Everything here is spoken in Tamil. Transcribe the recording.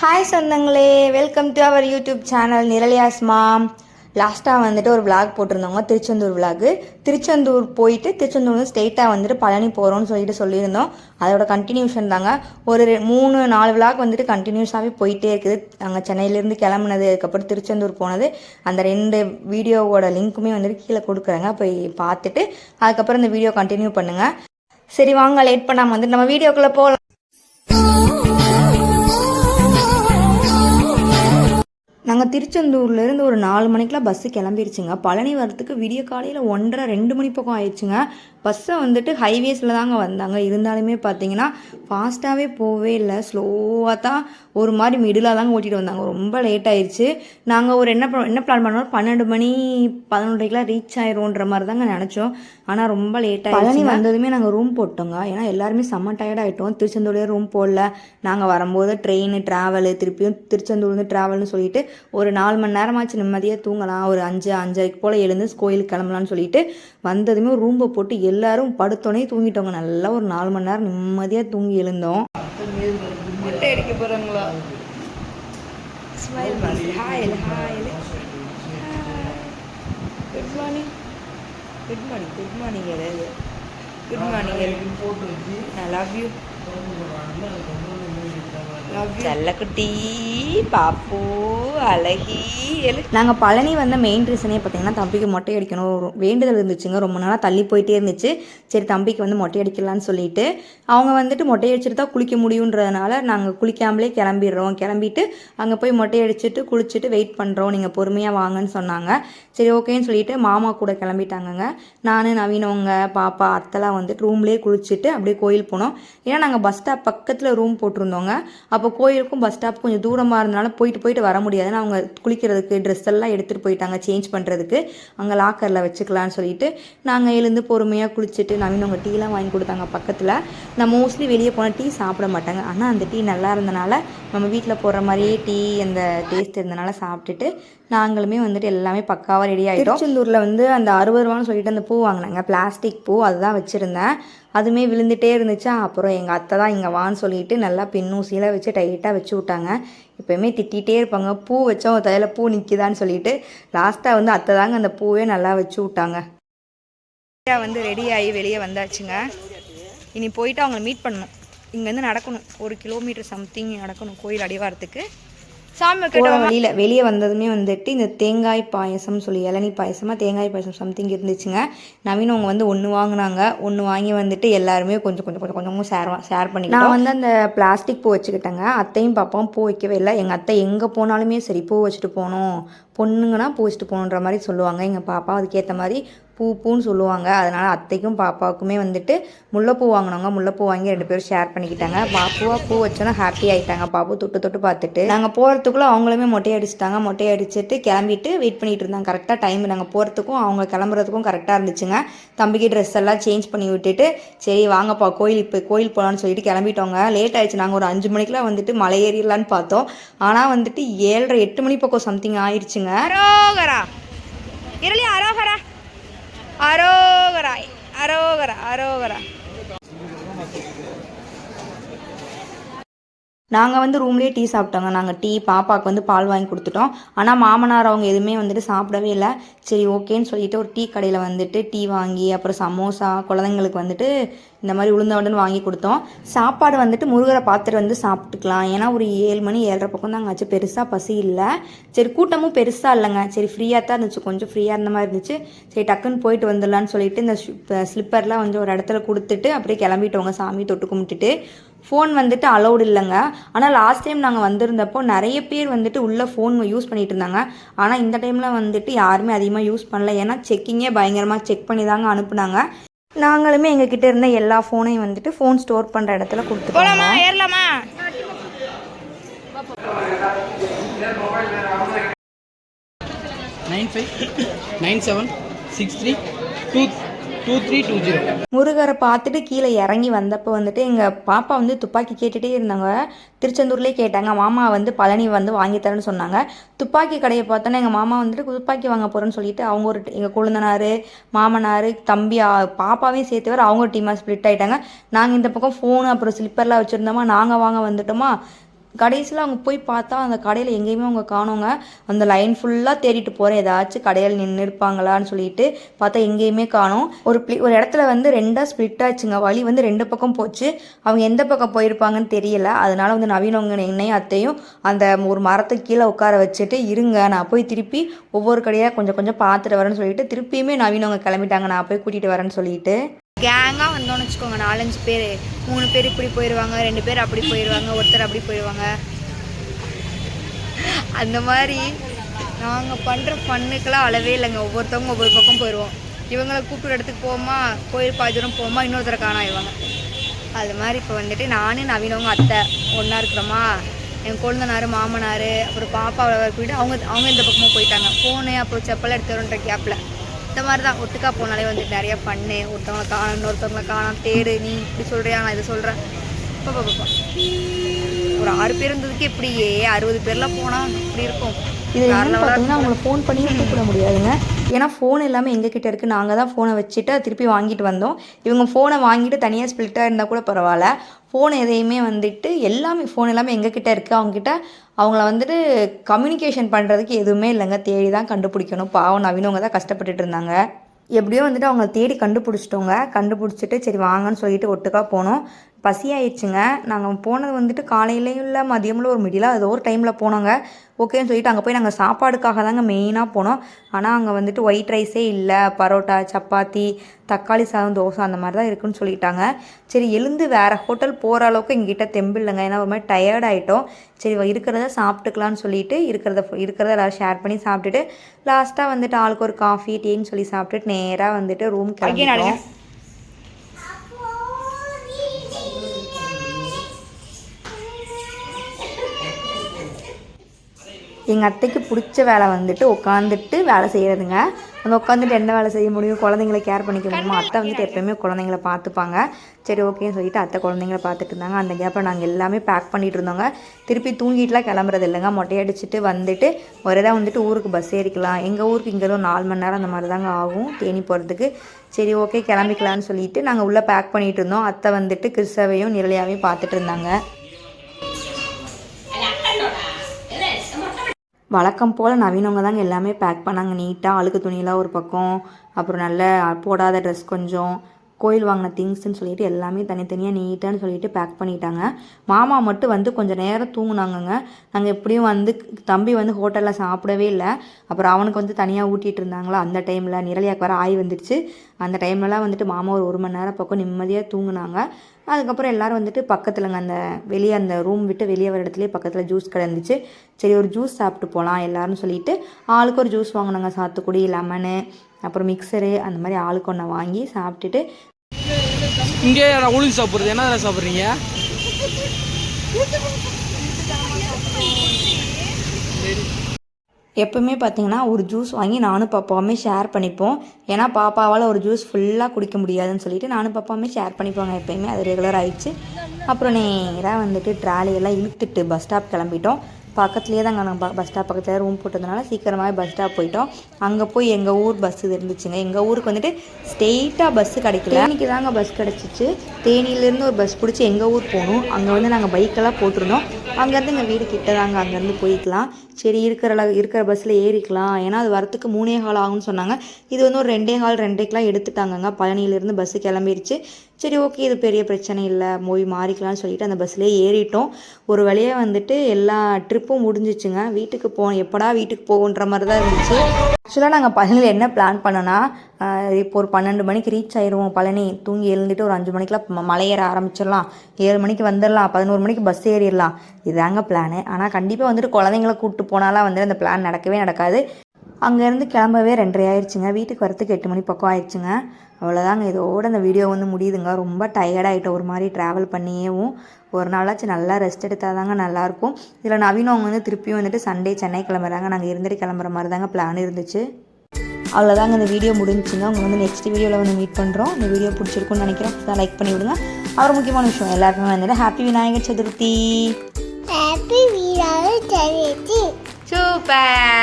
ஹாய் சொந்தங்களே. Welcome to our YouTube channel நிரலியாஸ் mom லாஸ்ட்டாக வந்துட்டு ஒரு விளாக் போட்டிருந்தவங்க திருச்செந்தூர் விளாகு திருச்செந்தூர் போயிட்டு திருச்செந்தூர் ஸ்ட்ரெயிட்டாக வந்துட்டு பழனி போகிறோம்னு சொல்லிட்டு சொல்லியிருந்தோம். அதோட கண்டினியூஷன் தாங்க. ஒரு மூணு நாலு விளாக் வந்துட்டு கண்டினியூஸாகவே போயிட்டே இருக்குது. நாங்கள் சென்னையிலேருந்து கிளம்புனது அதுக்கப்புறம் திருச்செந்தூர் போனது. அந்த ரெண்டு வீடியோவோட லிங்க்குமே வந்துட்டு கீழே கொடுக்குறேங்க. போய் பார்த்துட்டு அதுக்கப்புறம் இந்த வீடியோ கண்டினியூ பண்ணுங்கள் சரி வாங்க லேட் பண்ணாமல் வந்துட்டு நம்ம வீடியோக்குள்ளே போகலாம் நாங்கள் திருச்செந்தூர்லேருந்து ஒரு நாலு மணிக்கெலாம் பஸ்ஸு கிளம்பிருச்சுங்க. பழனி வரத்துக்கு விடிய காலையில் ஒன்றரை ரெண்டு மணி பக்கம் ஆயிடுச்சுங்க. பஸ்ஸை வந்துட்டு ஹைவேஸில் தாங்க வந்தாங்க. இருந்தாலுமே பார்த்தீங்கன்னா ஃபாஸ்ட்டாகவே போகவே இல்லை. ஸ்லோவாக தான் ஒரு மாதிரி மிடிலாக தாங்க ஓட்டிகிட்டு வந்தாங்க. ரொம்ப லேட் ஆயிடுச்சு நாங்கள் ஒரு என்ன என்ன பிளான் பண்ணோம் பன்னெண்டு மணி பதினொன்றைக்கெலாம் ரீச் ஆயிரும்ன்ற மாதிரி தாங்க நினச்சோம். ஆனால் ரொம்ப லேட் ஆயிடுச்சு பழனி வந்ததுமே நாங்கள் ரூம் போட்டோங்க. ஏன்னா எல்லாருமே செம்ம டயர்ட் ஆகிட்டோம் திருச்செந்தூர்லேயே ரூம் போடல. நாங்கள் வரும்போது ட்ரெயின் ட்ராவலு திருப்பியும் திருச்செந்தூர்லேருந்து ட்ராவல்னு சொல்லிட்டு ஒரு நாலு மணி நேரமாச்சு நிம்மதியாக தூங்கலாம். ஒரு அஞ்சு அஞ்சரைக்கு போல் எழுந்து கோயிலுக்கு கிளம்பலாம்னு சொல்லிட்டு வந்ததுமே ரூம்பை போட்டு எல்லாரும் படுத்தோடனே தூங்கிட்டோங்க. நல்லா ஒரு நாலு மணி நேரம் நிம்மதியாக தூங்கி எழுந்தோம். மொட்டை அடிக்க போகிறாங்களா smile good morning good morning good morning good morning I love you செல்லக்குட்டி பாப்பு அழகி நாங்கள் பழனி வந்த மெயின் ரீசனே பார்த்தீங்கன்னா தம்பிக்கு மொட்டை அடிக்கணும். வேண்டுதல் இருந்துச்சுங்க. ரொம்ப நாளாக தள்ளி போயிட்டே இருந்துச்சு. சரி தம்பிக்கு வந்து மொட்டை அடிக்கலான்னு சொல்லிட்டு அவங்க வந்துட்டு மொட்டை அடிச்சுட்டு தான் குளிக்க முடியுன்றதுனால நாங்கள் குளிக்காமலே கிளம்பிடுறோம். கிளம்பிட்டு அங்கே போய் மொட்டை அடிச்சுட்டு குளிச்சுட்டு வெயிட் பண்ணுறோம் நீங்கள் பொறுமையாக வாங்கன்னு சொன்னாங்க. சரி ஓகேன்னு சொல்லிட்டு மாமா கூட கிளம்பிட்டாங்கங்க. நான் நவீனவங்க பாப்பா அத்தைலாம் வந்துட்டு ரூம்லேயே குளிச்சுட்டு அப்படியே கோயில் போனோம். ஏன்னா நாங்கள் பஸ் ஸ்டாப் பக்கத்தில் ரூம் போட்டிருந்தோங்க. அப்போ கோயிலுக்கும் பஸ் ஸ்டாப் கொஞ்சம் தூரமாக இருந்தனால போயிட்டு போயிட்டு வர முடியாதுன்னு அவங்க குளிக்கிறதுக்கு ட்ரெஸ் எல்லாம் எடுத்துகிட்டு போயிட்டாங்க சேஞ்ச் பண்ணுறதுக்கு அங்கே லாக்கரில் வச்சுக்கலான்னு சொல்லிட்டு நாங்கள் எழுந்து பொறுமையாக குளிச்சுட்டு நவீனவங்க டீலாம் வாங்கி கொடுத்தாங்க பக்கத்தில். நான் மோஸ்ட்லி வெளியே போனால் டீ சாப்பிட மாட்டாங்க. ஆனால் அந்த டீ நல்லா இருந்தனால நம்ம வீட்டில் போடுற மாதிரியே டீ அந்த டேஸ்ட் இருந்தனால சாப்பிட்டுட்டு நாங்களுமே வந்துட்டு எல்லாமே பக்காவாக ரெடி ஆகிட்டோம் திருச்செந்தூரில் வந்து அந்த அறுபது ரூபான்னு சொல்லிட்டு அந்த பூ வாங்கினாங்க. பிளாஸ்டிக் பூ அதுதான் வச்சுருந்தேன். அதுவுமே விழுந்துட்டே இருந்துச்சா. அப்புறம் எங்கள் அத்தை தான் இங்கே வான்னு சொல்லிட்டு நல்லா பின்னூசியில் வச்சு டைட்டாக வச்சு விட்டாங்க. எப்போயுமே திட்டிகிட்டே இருப்பாங்க. பூ வச்சா உன் தலையில் பூ நிற்கிதான்னு சொல்லிட்டு லாஸ்ட்டாக வந்து அத்தை தாங்க அந்த பூவே நல்லா வச்சு விட்டாங்க. வந்து ரெடி ஆகி வெளியே வந்தாச்சுங்க. இனி போயிட்டு அவங்கள மீட் பண்ணணும். இங்கேருந்து நடக்கணும். ஒரு கிலோமீட்டர் சம்திங் நடக்கணும் கோயில் அடிவாரத்துக்கு. சாமி போகிற வழியில் வெளியே வந்ததுமே வந்துட்டு இந்த தேங்காய் பாயசம் சொல்லி இளநீ பாயசமாக தேங்காய் பாயசம் சம்திங் இருந்துச்சுங்க. நவீன் அவங்க வந்து ஒன்று வாங்கினாங்க. ஒன்று வாங்கி வந்துட்டு எல்லாருமே கொஞ்சம் கொஞ்சம் கொஞ்சம் கொஞ்சமும் ஷேர் ஷேர் பண்ணி நான் வந்து அந்த பிளாஸ்டிக் பூ வச்சுக்கிட்டேங்க. அத்தையும் பாப்பாவும் பூ வைக்கவே இல்லை. எங்கள் அத்தை எங்கே போனாலுமே சரி பூ வச்சுட்டு போகணும். பொண்ணுங்கன்னா பூ வச்சுட்டு போகணுன்ற மாதிரி சொல்லுவாங்க. எங்கள் பாப்பா அதுக்கேற்ற மாதிரி பூ பூன்னு சொல்லுவாங்க. அதனால் அத்தைக்கும் பாப்பாவுக்குமே வந்துட்டு முல்லைப்பூ வாங்கினவங்க முல்லைப்பூ வாங்கி ரெண்டு பேரும் ஷேர் பண்ணிக்கிட்டாங்க. பாப்புவா பூ வச்சோன்னா ஹாப்பி ஆகிட்டாங்க பாப்பு தொட்டு தொட்டு பார்த்துட்டு. நாங்கள் போகிறதுக்குள்ளே அவங்களுமே மொட்டை அடிச்சிட்டாங்க. மொட்டை கிளம்பிட்டு வெயிட் பண்ணிட்டு இருந்தாங்க. கரெக்டாக டைம் நாங்கள் போகிறதுக்கும் அவங்க கிளம்புறதுக்கும் கரெக்டாக இருந்துச்சுங்க. தம்பிக்கு ட்ரெஸ் எல்லாம் சேஞ்ச் பண்ணி விட்டுட்டு சரி வாங்கப்பா கோயில் இப்போ கோயில் போகலான்னு சொல்லிட்டு கிளம்பிட்டோங்க. லேட் ஆயிடுச்சு. நாங்கள் ஒரு அஞ்சு மணிக்கெலாம் வந்துட்டு மலை ஏறிடலான்னு பார்த்தோம். ஆனால் வந்துட்டு ஏழரை எட்டு மணி பக்கம் சம்திங் ஆயிடுச்சுங்க. அரோகரா. இரளி அரோகரா. அரோகரா அரோகரா அரோகரா நாங்கள் வந்து ரூம்லேயே டீ சாப்பிட்டோங்க. நாங்கள் டீ பாப்பாவுக்கு வந்து பால் வாங்கி கொடுத்துட்டோம். ஆனால் மாமனார் அவங்க எதுவுமே வந்துட்டு சாப்பிடவே இல்லை. சரி ஓகேன்னு சொல்லிட்டு ஒரு டீ கடையில் வந்துட்டு டீ வாங்கி அப்புறம் சமோசா குழந்தைங்களுக்கு வந்துட்டு இந்த மாதிரி உளுந்தவடன் வாங்கி கொடுத்தோம். சாப்பாடு வந்துட்டு முருகரை பார்த்துட்டு வந்து சாப்பிட்டுக்கலாம். ஏன்னா ஒரு ஏழு மணி ஏழரை பக்கம் தான் ஆச்சு. பெருசாக பசி இல்லை. சரி கூட்டமும் பெருசாக இல்லைங்க. சரி ஃப்ரீயாக தான் இருந்துச்சு. கொஞ்சம் ஃப்ரீயாக இருந்த மாதிரி இருந்துச்சு. சரி டக்குன்னு போயிட்டு வந்துடலான்னு சொல்லிட்டு இந்த ஸ்லிப்பர்லாம் வந்து ஒரு இடத்துல கொடுத்துட்டு அப்படியே கிளம்பிட்டோங்க. சாமி தொட்டு கும்பிட்டுட்டு. ஃபோன் வந்துட்டு அலௌடு இல்லைங்க. ஆனால் லாஸ்ட் டைம் நாங்கள் வந்திருந்தப்போ நிறைய பேர் வந்துட்டு உள்ளே ஃபோன் யூஸ் பண்ணிட்டு இருந்தாங்க. ஆனால் இந்த டைமில் வந்துட்டு யாருமே அதிகமாக யூஸ் பண்ணல. ஏன்னா செக்கிங்கே பயங்கரமாக செக் பண்ணி தாங்க அனுப்புனாங்க. நாங்களுமே எங்ககிட்ட இருந்த எல்லா ஃபோனையும் வந்துட்டு ஃபோன் ஸ்டோர் பண்ணுற இடத்துல கொடுத்துருவோம் ஏறலாமா? Nine five nine seven six three two two three two zero முருகரை பார்த்துட்டு கீழே இறங்கி வந்தப்போ வந்துட்டு எங்கள் பாப்பா வந்து துப்பாக்கி கேட்டுகிட்டே இருந்தாங்க. திருச்செந்தூர்லேயே கேட்டாங்க. மாமா வந்து பழனி வந்து வாங்கி தரேன்னு சொன்னாங்க. துப்பாக்கி கடையை பார்த்தோன்னா எங்கள் மாமா வந்துட்டு துப்பாக்கி வாங்க போகிறேன்னு சொல்லிட்டு அவங்க ஒரு எங்கள் கொழுந்தனார் மாமனார் தம்பி பாப்பாவையும் சேர்த்து வர அவங்க டீமாக ஸ்ப்ளிட் ஆகிட்டாங்க நாங்கள் இந்த பக்கம் ஃபோனு அப்புறம் ஸ்லிப்பர்லாம் வச்சுருந்தோமா? நாங்கள் வாங்க வந்துட்டோமா? கடைசியில் அவங்க போய் பார்த்தா அந்த கடையில் எங்கேயுமே அவங்க காணோங்க. அந்த லைன் ஃபுல்லாக தேடிட்டு போகிறேன் ஏதாச்சும் கடையில் நின்று இருப்பாங்களான்னு சொல்லிட்டு பார்த்தா எங்கேயுமே காணும். ஒரு பிளி ஒரு இடத்துல வந்து ரெண்டாக ஸ்ப்ளிட் ஆச்சுங்க. வழி வந்து ரெண்டு பக்கம் போச்சு. அவங்க எந்த பக்கம் போயிருப்பாங்கன்னு தெரியல. அதனால வந்து நவீனவங்க என்னையும் அத்தையும் அந்த ஒரு மரத்துக்கு கீழே உட்கார வச்சுட்டு இருங்க நான் போய் திருப்பி ஒவ்வொரு கடையாக கொஞ்சம் கொஞ்சம் பார்த்துட்டு வரேன்னு சொல்லிட்டு திருப்பியுமே நவீனவங்க கிளம்பிட்டாங்க. நான் போய் கூட்டிகிட்டு வரேன்னு சொல்லிட்டு. கேங்காக வந்தோம்னு வச்சுக்கோங்க. நாலஞ்சு பேர். மூணு பேர் இப்படி போயிடுவாங்க ரெண்டு பேர் அப்படி போயிடுவாங்க ஒருத்தர் அப்படி போயிடுவாங்க அந்த மாதிரி நாங்கள் பண்ணுற ஃபன்னுக்கெல்லாம் அளவே இல்லைங்க. ஒவ்வொருத்தவங்க ஒவ்வொரு பக்கம் போயிடுவோம் இவங்களை கூப்பிட்ற இடத்துக்கு போமா கோயில் பாதி தூரம் போமா இன்னொருத்தரை காணாயிடுவாங்க அது மாதிரி இப்போ வந்துட்டு நானே நவீனவங்க அத்தை ஒன்றா இருக்கிறோமா? என் கொழுந்தனார் மாமனார் அப்புறம் பாப்பாவை போயிட்டு அவங்க அவங்க இந்த பக்கமாக போயிட்டாங்க. ஃபோனு அப்புறம் செப்பல் எடுத்து கேப்பில் இந்த மாதிரி தான். ஒட்டுக்கா போனாலே வந்துட்டு நிறைய பண்ணு ஒருத்தவங்களை காணும் இன்னொருத்தவங்களை காணாம். தேடு நீ இப்படி சொல்கிறியா நான் இதை சொல்கிறேன் பாப்பா பாப்பா ஒரு ஆறு பேர் இருந்ததுக்கு இப்படியே அறுபது பேர்லாம் போனால் இப்படி இருக்கும். இது பார்த்தீங்கன்னா அவங்கள ஃபோன் பண்ணி கூப்பிட முடியாதுங்க. ஏன்னா ஃபோன் எல்லாமே எங்ககிட்ட இருக்குது நாங்கள் தான் ஃபோனை வச்சுட்டு திருப்பி வாங்கிட்டு வந்தோம். இவங்க ஃபோனை வாங்கிட்டு தனியாக ஸ்பிளிட்டாக இருந்தால் கூட பரவாயில்ல. ஃபோன் எதையுமே வந்துட்டு எல்லாமே ஃபோன் எல்லாமே எங்ககிட்ட இருக்குது அவங்கக்கிட்ட அவங்கள வந்துட்டு கம்யூனிகேஷன் பண்ணுறதுக்கு எதுவுமே இல்லைங்க. தேடி தான் கண்டுபிடிக்கணும். பாவம் நவீனவங்க தான் கஷ்டப்பட்டுட்டு இருந்தாங்க. எப்படியோ வந்துட்டு அவங்கள தேடி கண்டுபிடிச்சிட்டோங்க. கண்டுபிடிச்சிட்டு சரி வாங்கன்னு சொல்லிட்டு ஒட்டுக்கா போனோம். பசி ஆயிடுச்சுங்க நாங்கள் போனது வந்துட்டு காலையிலையும் இல்லை மதியமில் ஒரு மிடிலாக ஏதோ ஒரு டைமில் போனோங்க. ஓகேன்னு சொல்லிட்டு அங்கே போய் நாங்கள் சாப்பாடுக்காக தாங்க மெயினாக போனோம். ஆனால் அங்கே வந்துட்டு ஒயிட் ரைஸே இல்லை பரோட்டா சப்பாத்தி தக்காளி சாதம் தோசை அந்த மாதிரி தான் இருக்குன்னு சொல்லிட்டாங்க. சரி எழுந்து வேறு ஹோட்டல் போகிற அளவுக்கு எங்ககிட்ட தெம்பு இல்லைங்க. ஏன்னா ஒரு மாதிரி டயர்ட் ஆகிட்டோம் சரி இருக்கிறத சாப்பிட்டுக்கலான்னு சொல்லிட்டு இருக்கிறத இருக்கிறத எல்லாரும் ஷேர் பண்ணி சாப்பிட்டுட்டு லாஸ்ட்டாக வந்துட்டு ஆளுக்கு ஒரு காஃபி டீன்னு சொல்லி சாப்பிட்டுட்டு நேராக வந்துட்டு ரூம் கிளம்பிட்டோம். எங்கள் அத்தைக்கு பிடிச்ச வேலை வந்துட்டு உட்காந்துட்டு வேலை செய்கிறதுங்க அந்த உட்காந்துட்டு என்ன வேலை செய்ய முடியும்? குழந்தைங்கள கேர் பண்ணிக்க முடியுமா? அத்தை வந்துட்டு எப்போயுமே குழந்தைங்கள பார்த்துப்பாங்க. சரி ஓகேன்னு சொல்லிட்டு அத்தை குழந்தைங்கள பார்த்துட்டு இருந்தாங்க. அந்த கேப்பில் நாங்கள் எல்லாமே பேக் பண்ணிட்டு இருந்தோங்க. திருப்பி தூங்கிட்டுலாம் கிளம்புறது இல்லைங்க. மொட்டையடிச்சிட்டு வந்துட்டு ஒரே தான் வந்துட்டு ஊருக்கு பஸ் ஏறிக்கலாம். எங்கள் ஊருக்கு இங்கே ஒரு நாலு மணி நேரம் அந்த மாதிரி தாங்க ஆகும் தேனி போகிறதுக்கு சரி ஓகே கிளம்பிக்கலான்னு சொல்லிட்டு நாங்கள் உள்ளே பேக் பண்ணிட்டு இருந்தோம். அத்தை வந்துட்டு கிறிஸ்தவையும் நிரலியாவையும் பார்த்துட்டு இருந்தாங்க. வழக்கம் போல் நவீனவங்க தாங்க எல்லாமே பேக் பண்ணாங்க. நீட்டாக அழுக்கு துணியெல்லாம் ஒரு பக்கம் அப்புறம் நல்ல போடாத ட்ரெஸ் கொஞ்சம் கோயில் வாங்கின திங்ஸ்ன்னு சொல்லிட்டு எல்லாமே தனித்தனியாக நீட்டான்னு சொல்லிட்டு பேக் பண்ணிட்டாங்க. மாமா மட்டும் வந்து கொஞ்சம் நேரம் தூங்குனாங்கங்க. நாங்கள் எப்படியும் வந்து தம்பி வந்து ஹோட்டலில் சாப்பிடவே இல்லை. அப்புறம் அவனுக்கு வந்து தனியாக ஊட்டிகிட்டு இருந்தாங்களா. அந்த டைமில் நிரலியாக்கு வர ஆய் வந்துடுச்சு. அந்த டைம்லலாம் வந்துட்டு மாமா ஒரு ஒரு மணி நேரம் பக்கம் நிம்மதியாக தூங்குனாங்க. அதுக்கப்புறம் எல்லாரும் வந்துட்டு பக்கத்துலங்க அந்த வெளியே அந்த ரூம் விட்டு வெளியே வர இடத்துலேயே பக்கத்தில் ஜூஸ் கடை இருந்துச்சு சரி ஒரு ஜூஸ் சாப்பிட்டு போகலாம் எல்லாரும் சொல்லிட்டு ஆளுக்கு ஒரு ஜூஸ் வாங்கினாங்க. சாத்துக்குடி லெமனு அப்புறம் மிக்சரு அந்த மாதிரி ஆளுக்கு ஒன்று வாங்கி சாப்பிட்டுட்டு இங்கே உளுந்து சாப்பிட்றது என்ன சாப்பிட்றீங்க? எப்பவுமே பார்த்தீங்கன்னா ஒரு ஜூஸ் வாங்கி நானும் பாப்பாவுமே ஷேர் பண்ணிப்போம். ஏன்னா பாப்பாவால் ஒரு ஜூஸ் ஃபுல்லாக குடிக்க முடியாதுன்னு சொல்லிட்டு நானும் பாப்பாவுமே ஷேர் பண்ணிப்போங்க. எப்பயுமே அது ரெகுலர் ஆயிடுச்சு. அப்புறம் நேராக வந்துட்டு ட்ராலியெல்லாம் இழுத்துட்டு பஸ் ஸ்டாப் கிளம்பிட்டோம். பக்கத்துலேயே தாங்க நாங்கள் பஸ் ஸ்டாப் பக்கத்தில் ரூம் போட்டதுனால சீக்கிரமாகவே பஸ் ஸ்டாப் போயிட்டோம். அங்கே போய் எங்கள் ஊர் பஸ் இது இருந்துச்சுங்க. எங்கள் ஊருக்கு வந்துட்டு ஸ்ட்ரெயிட்டாக பஸ்ஸு கிடைக்கல. இன்றைக்கி தாங்க பஸ் கிடச்சிச்சு. தேனியிலேருந்து ஒரு பஸ் பிடிச்சி எங்கள் ஊர் போகணும். அங்கே வந்து நாங்கள் பைக்கெல்லாம் போட்டிருந்தோம். அங்கேருந்து எங்கள் வீடு கிட்ட தாங்க அங்கேருந்து போய்க்கலாம். சரி இருக்கிற இருக்கிற பஸ்ஸில் ஏறிக்கலாம். ஏன்னா அது வரத்துக்கு மூணே ஹால் ஆகும்னு சொன்னாங்க. இது வந்து ஒரு ரெண்டே ஹால் ரெண்டேக்கெலாம் எடுத்துட்டாங்கங்க. பழனியிலேருந்து பஸ்ஸு கிளம்பிருச்சு. சரி ஓகே இது பெரிய பிரச்சனை இல்லை மூவி மாறிக்கலாம்னு சொல்லிட்டு அந்த பஸ்லேயே ஏறிட்டோம். ஒரு வழியாக வந்துட்டு எல்லா ட்ரிப்பும் முடிஞ்சிச்சுங்க. வீட்டுக்கு போ எப்படா வீட்டுக்கு போகுன்ற மாதிரி தான் இருந்துச்சு ஆக்சுவலாக நாங்கள் பழனியில் என்ன பிளான் பண்ணோன்னா இப்போ ஒரு பன்னெண்டு மணிக்கு ரீச் ஆயிடுவோம் பழனி தூங்கி எழுந்துட்டு ஒரு அஞ்சு மணிக்கெலாம் ம- மலை ஏற ஆரம்பிச்சிடலாம். ஏழு மணிக்கு வந்துடலாம். பதினோரு மணிக்கு பஸ் ஏறிடலாம். இதாங்க பிளானு ஆனால் கண்டிப்பாக வந்துட்டு குழந்தைங்கள கூப்பிட்டு போனாலாம் வந்துட்டு அந்த பிளான் நடக்கவே நடக்காது. அங்கேருந்து கிளம்பவே ரெண்டரை ஆயிடுச்சுங்க வீட்டுக்கு வரத்துக்கு எட்டு மணி பக்கம் ஆயிடுச்சுங்க அவ்வளோதாங்க. இதோட அந்த வீடியோ வந்து முடியுதுங்க. ரொம்ப டயர்டாயிட்டோம் ஒரு மாதிரி ட்ராவல் பண்ணியேவும் ஒரு நாளாச்சும் நல்லா ரெஸ்ட் எடுத்தால் தாங்க நல்லாயிருக்கும். இதில் நவீனம் அவங்க வந்து திருப்பியும் வந்துட்டு சண்டே சென்னை கிளம்புறாங்க. நாங்கள் இருந்துட்டு கிளம்புற மாதிரி தாங்க பிளான் இருந்துச்சு. அவ்வளோதாங்க இந்த வீடியோ முடிஞ்சுங்க அவங்க வந்து நெக்ஸ்ட் வீடியோவில் வந்து மீட் பண்ணுறோம் இந்த வீடியோ பிடிச்சிருக்குன்னு நினைக்கிறேன். லைக் பண்ணி விடுங்க. அப்புறம் முக்கியமான விஷயம் எல்லாருக்குமே வந்துட்டு happy Vinayaka Chaturthi Happy Viral Charity. Super